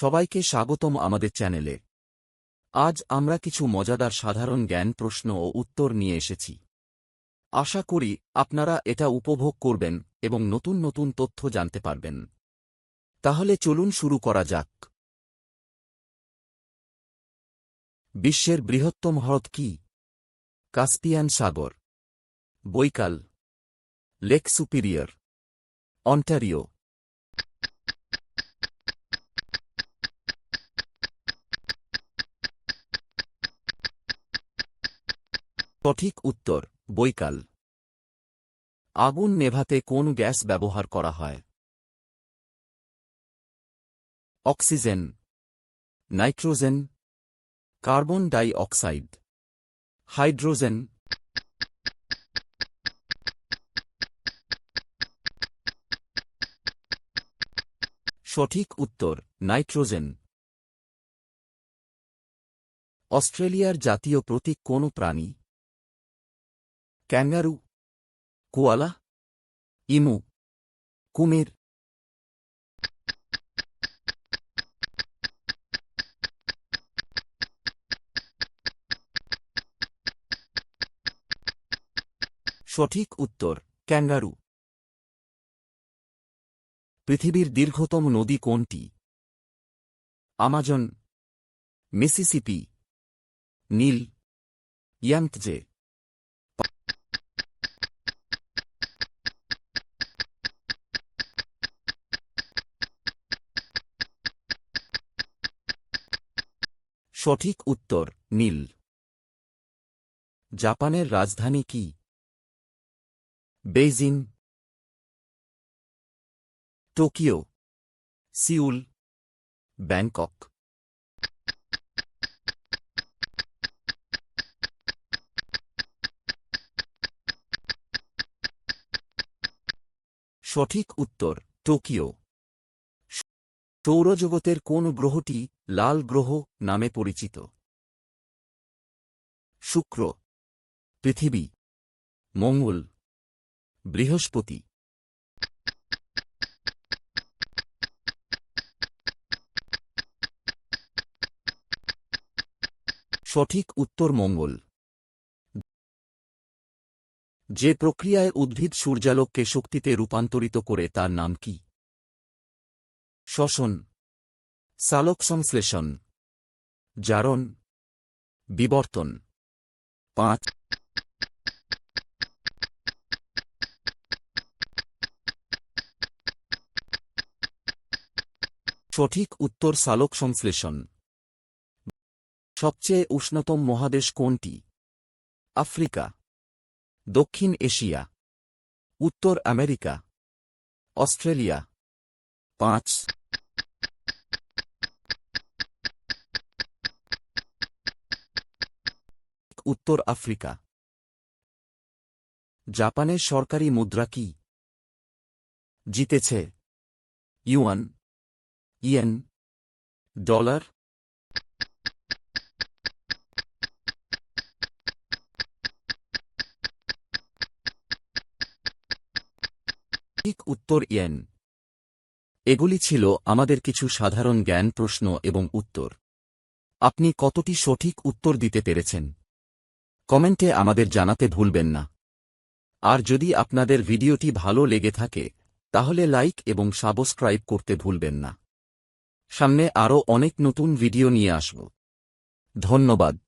সবাইকে স্বাগতম আমাদের চ্যানেলে। আজ আমরা কিছু মজাদার সাধারণ জ্ঞান প্রশ্ন ও উত্তর নিয়ে এসেছি। আশা করি আপনারা এটা উপভোগ করবেন এবং নতুন নতুন তথ্য জানতে পারবেন। তাহলে চলুন শুরু করা যাক। বিশ্বের বৃহত্তম হ্রদ কি? কাস্পিয়ান সাগর, বৈকাল, লেক সুপিরিয়র, অন্টারিও। সঠিক উত্তর, বৈকাল। আগুন নেভাতে কোন গ্যাস ব্যবহার করা হয়? Oxygen. Nitrogen. Carbon dioxide. Hydrogen. সঠিক উত্তর, নাইট্রোজেন। অস্ট্রেলিয়ার জাতীয় প্রতীক কোন প্রাণী? ক্যাঙ্গারু কোয়ালা ইমু কুমির সঠিক উত্তর ক্যাঙ্গারু পৃথিবীর দীর্ঘতম নদী কোনটি আমাজন মিসিসিপি নীল ইয়াংতজে সঠিক উত্তর নীল। জাপানের রাজধানী কি? বেইজিং। টোকিও। সিউল। ব্যাংকক। সঠিক উত্তর টোকিও। সৌরজগতের কোন গ্রহটি লাল গ্রহ নামে পরিচিত। শুক্র, পৃথিবী। মঙ্গল, বৃহস্পতি। সঠিক উত্তর মঙ্গল। যে প্রক্রিয়ায় উদ্ভিদ সূর্যালোককে শক্তিতে রূপান্তরিত করে তার নাম কি? শ্বসন সালোক সংশ্লেষণ, জারণ, বিবর্তন। পাঁচ। সঠিক উত্তর সালোক সংশ্লেষণ। সবচেয়ে উষ্ণতম মহাদেশ কোনটি? আফ্রিকা, দক্ষিণ এশিয়া, উত্তর আমেরিকা, অস্ট্রেলিয়া। পাঁচ। উত্তর আফ্রিকা। জাপানের সরকারি মুদ্রা কি? জিতেছে ইউয়ান, ইয়েন, ডলার। ঠিক উত্তর ইয়েন। এগুলি ছিল আমাদের কিছু সাধারণ জ্ঞান প্রশ্ন এবং উত্তর। আপনি কতটি সঠিক উত্তর দিতে পেরেছেন? কমেন্টে আমাদের জানাতে ভুলবেন না। আর যদি আপনাদের ভিডিওটি ভালো লেগে থাকে, তাহলে লাইক এবং সাবস্ক্রাইব করতে ভুলবেন না। সামনে আরও অনেক নতুন ভিডিও নিয়ে আসব। ধন্যবাদ।